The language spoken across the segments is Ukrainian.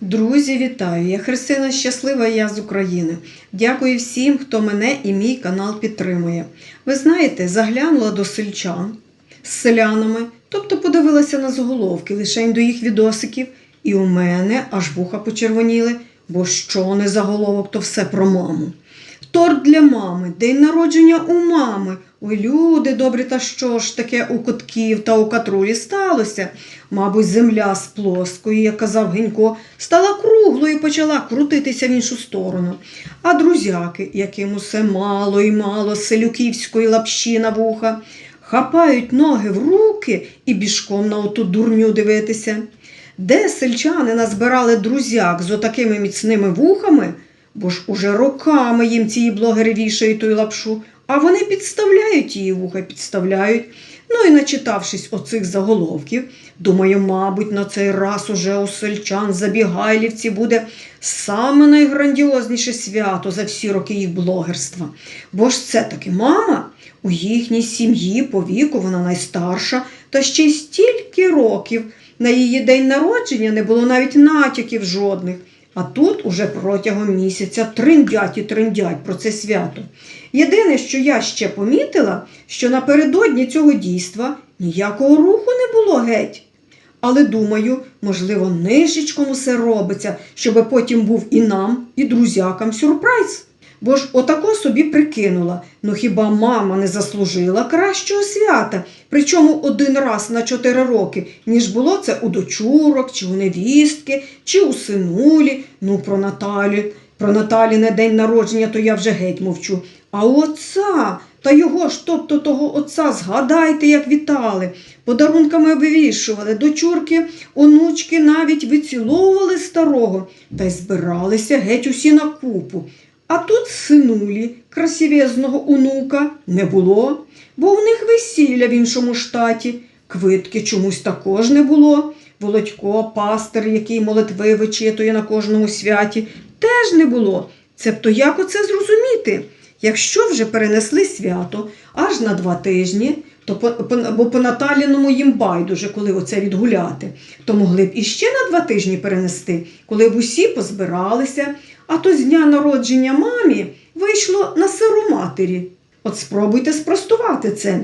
Друзі, вітаю! Я Христина Щаслива, я з України. Дякую всім, хто мене і мій канал підтримує. Ви знаєте, заглянула до сельчан з селянами, тобто подивилася на заголовки лише до їх відосиків, і у мене аж вуха почервоніли, бо що не заголовок, то все про маму. Торт для мами, день народження у мами. Ой, люди добрі, та що ж таке у котків та у катрулі сталося? Мабуть, земля з плоскої, як казав Генько, стала круглою і почала крутитися в іншу сторону. А друзяки, яким усе мало і мало селюківської лапші на вуха, хапають ноги в руки і бішком на оту дурню дивитися. Де сельчани назбирали друзяк з отакими міцними вухами, бо ж уже роками їм ці блогери вішають ту лапшу, а вони підставляють її вуха, підставляють. Ну і начитавшись оцих заголовків, думаю, мабуть, на цей раз уже у сельчан Забігайлівці буде саме найграндіозніше свято за всі роки їх блогерства. Бо ж це таки мама у їхній сім'ї по віку вона найстарша, та ще й стільки років. На її день народження не було навіть натяків жодних. А тут уже протягом місяця триндять і триндять про це свято. Єдине, що я ще помітила, що напередодні цього дійства ніякого руху не було геть. Але думаю, можливо, нишечком усе робиться, щоби потім був і нам, і друзякам сюрприз. Бо ж отако собі прикинула, ну хіба мама не заслужила кращого свята, причому один раз на чотири роки, ніж було це у дочурок, чи у невістки, чи у синулі, ну про Наталі. Про Наталіне день народження, то я вже геть мовчу. А отця, та його ж, тобто того отця, згадайте, як вітали. Подарунками обвішували, дочурки, онучки навіть виціловували старого та й збиралися геть усі на купу. А тут синулі красивезного онука не було, бо в них весілля в іншому штаті. Квитки чомусь також не було. Володько, пастир, який молитви вичитує на кожному святі, теж не було. Цебто як оце зрозуміти? Якщо вже перенесли свято аж на два тижні, то по, по, бо по Наталіному їм байдуже, коли оце відгуляти, то могли б іще на два тижні перенести, коли б усі позбиралися, а то з дня народження мамі вийшло на сиру матері. От спробуйте спростувати це.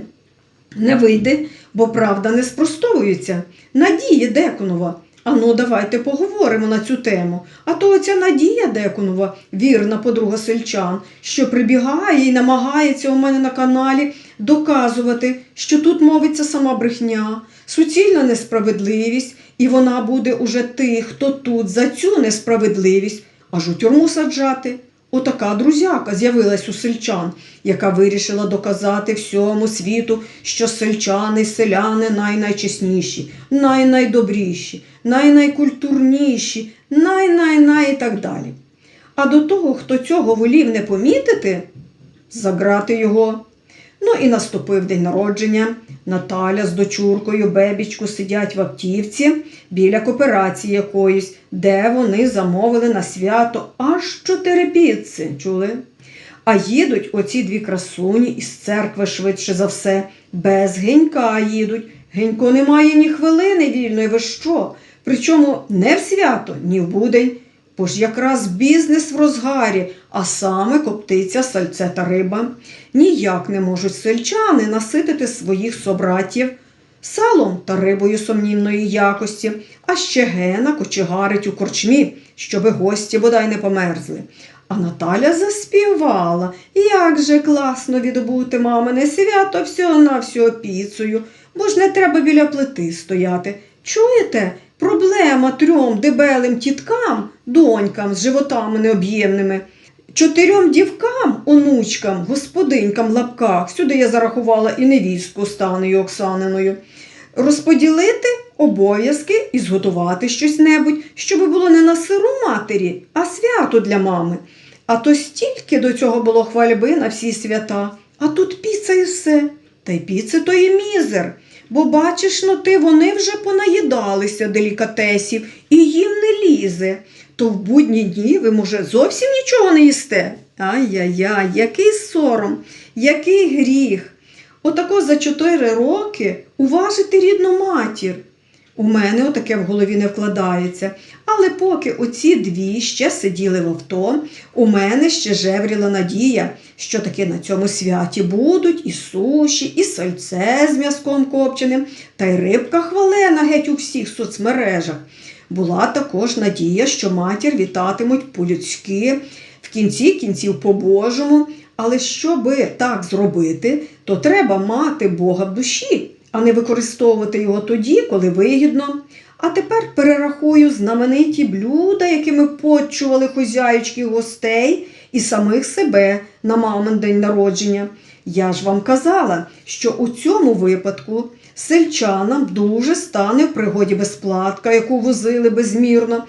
Не вийде, бо правда не спростовується. Надія Деконова. Ану, давайте поговоримо на цю тему. А то оця Надія Деконова, вірна подруга сельчан, що прибігає і намагається у мене на каналі доказувати, що тут мовиться сама брехня, суцільна несправедливість, і вона буде уже тих, хто тут за цю несправедливість, аж у тюрму саджати. Отака друзяка з'явилась у сельчан, яка вирішила доказати всьому світу, що сельчани, селяни найнайчесніші, найнайдобріші, найнайкультурніші, най-най-най і так далі. А до того, хто цього волів не помітити, заграти його. Ну і наступив день народження. Наталя з дочуркою Бебічку сидять в автівці біля кооперації якоїсь, де вони замовили на свято аж чотири піци. Чули? А їдуть оці дві красуні із церкви швидше за все. Без генька їдуть. Генько не має ні хвилини вільної, ви що? Причому не в свято, ні в будень. Бо ж якраз бізнес в розгарі, а саме коптиться сальце та риба. Ніяк не можуть сельчани наситити своїх собратів салом та рибою сумнівної якості, а ще гена кочегарить у корчмі, щоби гості бодай не померзли. А Наталя заспівала, як же класно відбути мамине свято всього на всього піцею, бо ж не треба біля плити стояти. Чуєте? Проблема трьом дебелим тіткам, донькам з животами необ'ємними, чотирьом дівкам, онучкам, господинькам лапках, сюди я зарахувала і невістку станою Оксаниною, розподілити обов'язки і зготувати щось небудь, щоб було не на сиру матері, а свято для мами. А то стільки до цього було хвальби на всі свята, а тут піца і все. Та й піци то і мізер. Бо бачиш, ну ти вони вже понаїдалися делікатесів і їм не лізе. То в будні дні ви, може, зовсім нічого не їсте? Ай-яй-яй, який сором, який гріх. Отако за чотири роки уважити рідну матір. У мене отаке в голові не вкладається. Але поки оці дві ще сиділи в авто, у мене ще жевріла надія, що таки на цьому святі будуть і суші, і сальце з м'язком копченим, та й рибка хвалена геть у всіх соцмережах. Була також надія, що матір вітатимуть по-людськи, в кінці кінців по-божому. Але щоби так зробити, то треба мати Бога в душі, а не використовувати його тоді, коли вигідно. А тепер перерахую знамениті блюда, якими почували хозяючки гостей і самих себе на мамин день народження. Я ж вам казала, що у цьому випадку сельчанам дуже стане в пригоді безплатка, яку возили безмірно.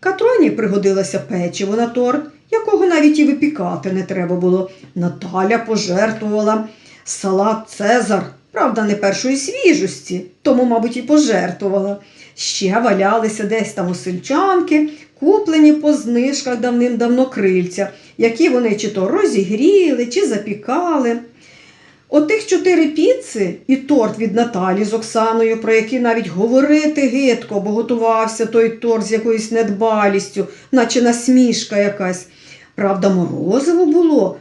Катроні пригодилося печиво на торт, якого навіть і випікати не треба було. Наталя пожертвувала салат Цезар, правда, не першої свіжості, тому, мабуть, і пожертвувала. Ще валялися десь там у сельчанки, куплені по знижках давним-давно крильця, які вони чи то розігріли, чи запікали. Отих чотири піци і торт від Наталі з Оксаною, про які навіть говорити гидко, бо готувався той торт з якоюсь недбалістю, наче насмішка якась. Правда, морозиво було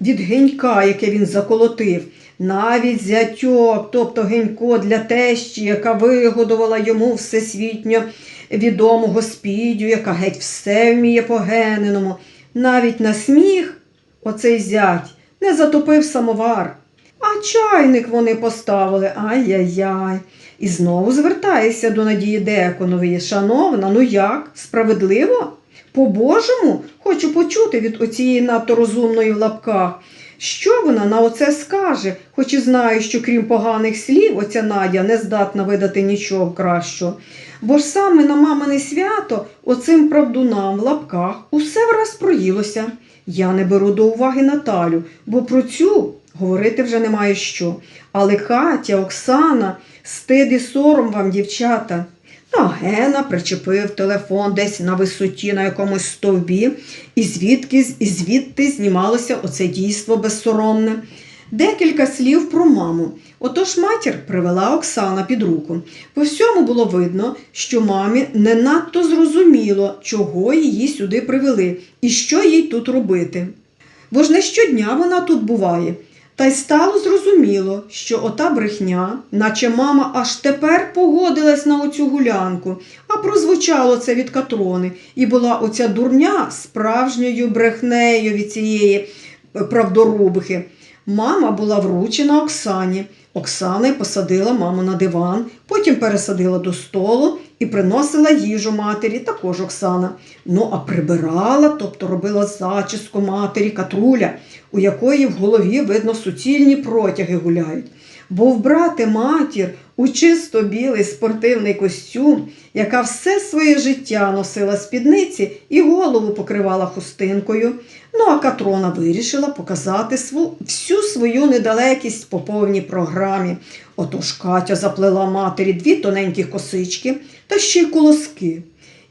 від генька, яке він заколотив. Навіть зятьок, тобто генько для тещі, яка вигодувала йому всесвітньо відому господю, яка геть все вміє по-гениному. Навіть на сміх оцей зять не затопив самовар. А чайник вони поставили. Ай-яй-яй. І знову звертається до Надії Деконової. Шановна, ну як? Справедливо? По-божому хочу почути від оцієї надто розумної в лапках. Що вона на оце скаже, хоч і знаю, що крім поганих слів, оця Надя не здатна видати нічого кращого. Бо ж саме на мамине свято оцим правдунам в лапках усе враз проїлося. Я не беру до уваги Наталю, бо про цю говорити вже немає що. Але Катя, Оксана, стид і сором вам, дівчата. А Гена причепив телефон десь на висоті на якомусь стовбі, і звідки і звідти знімалося оце дійство безсоромне. Декілька слів про маму. Отож матір привела Оксана під руку. По всьому було видно, що мамі не надто зрозуміло, чого її сюди привели і що їй тут робити. Бо ж не щодня вона тут буває. Та й стало зрозуміло, що ота брехня, наче мама аж тепер погодилась на оцю гулянку, а прозвучало це від Катрони, і була оця дурня справжньою брехнею від цієї е, правдорубихи. Мама була вручена Оксані. Оксана посадила маму на диван, потім пересадила до столу і приносила їжу матері, також Оксана. Ну, а прибирала, тобто робила зачіску матері катруля, у якої в голові, видно, суцільні протяги гуляють. Бо вбрати матір у чисто білий спортивний костюм, яка все своє життя носила спідниці і голову покривала хустинкою. Ну а Катрона вирішила показати всю свою недалекість по повній програмі. Отож Катя заплела матері дві тоненькі косички та ще й колоски.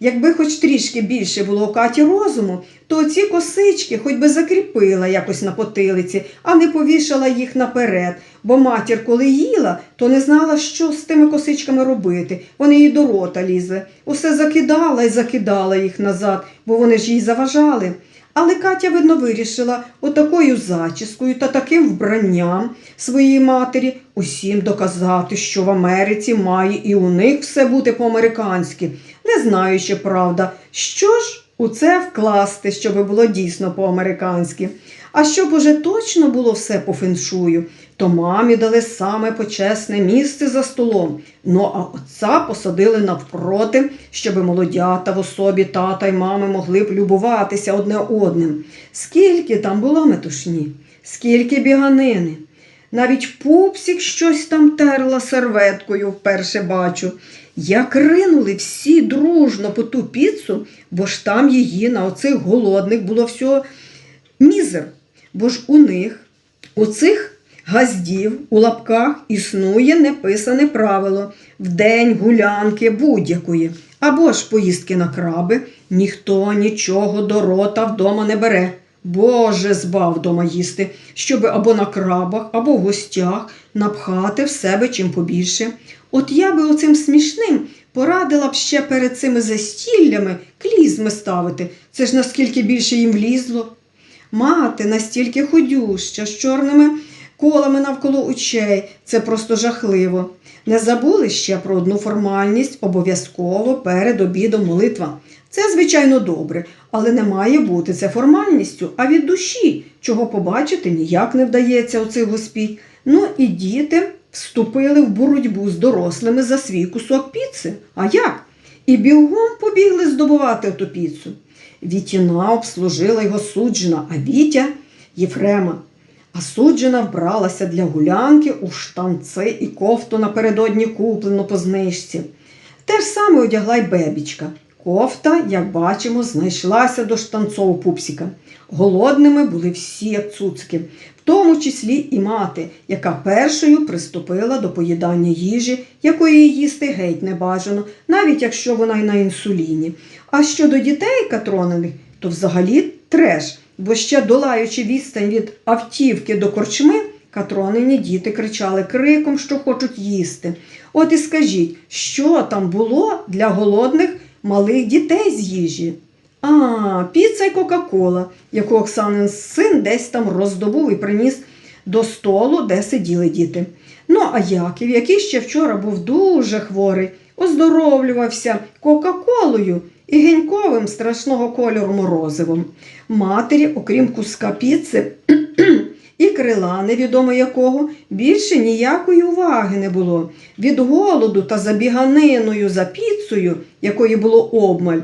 Якби хоч трішки більше було у Каті розуму, то ці косички хоч би закріпила якось на потилиці, а не повішала їх наперед, бо матір, коли їла, то не знала, що з тими косичками робити. Вони їй до рота лізли. Усе закидала і закидала їх назад, бо вони ж їй заважали. Але Катя, видно, вирішила отакою зачіскою та таким вбранням своїй матері усім доказати, що в Америці має і у них все бути по-американськи, не знаючи, правда, що ж у це вкласти, щоб було дійсно по-американськи. А щоб уже точно було все по феншую, то мамі дали саме почесне місце за столом. Ну а отця посадили навпроти, щоб молодята в особі тата й мами могли б любуватися одне одним. Скільки там було метушні, скільки біганини. Навіть пупсик щось там терла серветкою вперше бачу. Як ринули всі дружно по ту піцу, бо ж там її на оцих голодних було всього мізер. Бо ж у них, у цих газдів у лапках існує неписане правило в день гулянки будь-якої. Або ж поїздки на краби, ніхто нічого до рота вдома не бере. Боже, збав дома їсти, щоби або на крабах, або в гостях напхати в себе чим побільше. От я би оцим смішним порадила б ще перед цими застіллями клізми ставити. Це ж наскільки більше їм влізло. Мати настільки худюща, з чорними колами навколо очей. Це просто жахливо. Не забули ще про одну формальність обов'язково перед обідом молитва. Це, звичайно, добре, але не має бути це формальністю, а від душі, чого побачити ніяк не вдається у цих госпідь. Ну і діти вступили в боротьбу з дорослими за свій кусок піци. А як? І бігом побігли здобувати ту піцу. Вітіна обслужила його суджена, а Вітя Єфрема. А суджена вбралася для гулянки у штанци і кофту напередодні куплену по знижці. Те ж саме одягла й бебічка. Кофта, як бачимо, знайшлася до штанцового пупсіка. Голодними були всі як цуцики, в тому числі і мати, яка першою приступила до поїдання їжі, якої їсти геть не бажано, навіть якщо вона й на інсуліні. А щодо дітей катронених, то взагалі треш, бо ще долаючи відстань від автівки до корчми, катронені діти кричали криком, що хочуть їсти. От і скажіть, що там було для голодних малих дітей з їжі? А, піца й Кока-Кола, яку Оксанин син десь там роздобув і приніс до столу, де сиділи діти. Ну, а Яків, який ще вчора був дуже хворий, оздоровлювався Кока-Колою і геньковим страшного кольору морозивом. Матері, окрім куска піци і крила, невідомо якого, більше ніякої уваги не було. Від голоду та забіганиною за піцею, якої було обмаль.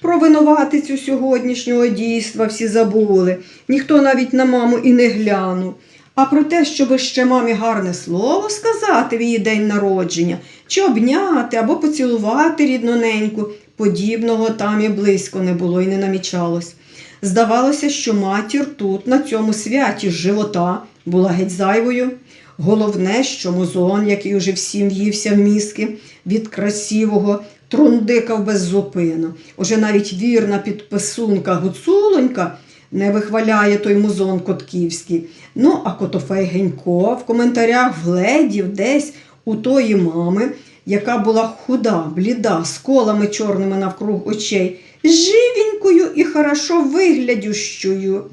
Про винуватицю сьогоднішнього дійства всі забули, ніхто навіть на маму і не глянув. А про те, щоби ще мамі гарне слово сказати в її день народження, чи обняти або поцілувати рідноненьку, подібного там і близько не було і не намічалось. Здавалося, що матір тут, на цьому святі живота, була геть зайвою. Головне, що музон, який уже всім в'ївся в мізки, від красивого трундикав беззупинно. Уже навіть вірна підписунка Гуцулонька не вихваляє той музон Котківський. Ну, а Котофей Генько в коментарях вгледів десь у тої мами, яка була худа, бліда, з колами чорними навкруг очей, живенькою і хорошо виглядющою.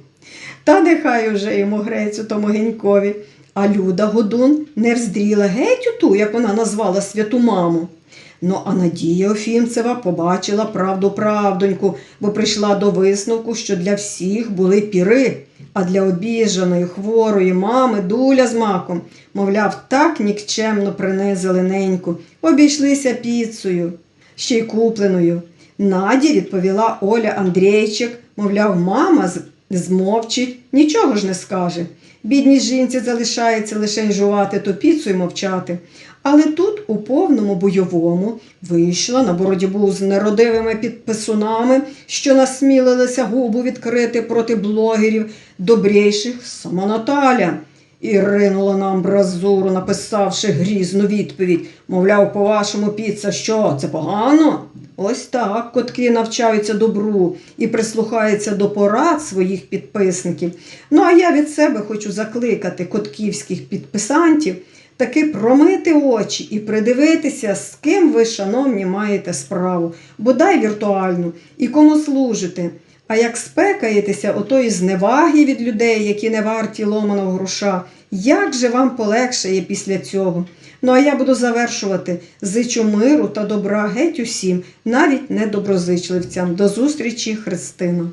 Та нехай уже йому грець у тому Генькові. А Люда Годун не вздріла геть у ту, як вона назвала святу маму. Ну, а Надія Офімцева побачила правду правдоньку, бо прийшла до висновку, що для всіх були піри, а для обіжаної, хворої мами дуля з маком, мовляв, так нікчемно принизили неньку, обійшлися піцею, ще й купленою. Наді відповіла Оля Андрійчик, мовляв, мама змовчить, нічого ж не скаже. Бідній жінці залишається лише жувати ту піцу і мовчати. Але тут, у повному бойовому, вийшла на боротьбу з неродивими підписунами, що насмілилися губу відкрити проти блогерів добрейших сама Наталя. І ринула на амбразуру, написавши грізну відповідь. Мовляв, по-вашому, піца що, це погано? Ось так котки навчаються добру і прислухаються до порад своїх підписників. Ну а я від себе хочу закликати котківських підписантів таки промити очі і придивитися, з ким ви, шановні, маєте справу, бодай віртуальну, і кому служите. А як спекаєтеся отої зневаги від людей, які не варті ломаного гроша, як же вам полегшає після цього? Ну а я буду завершувати. Зичу миру та добра геть усім, навіть недоброзичливцям. До зустрічі, Христина.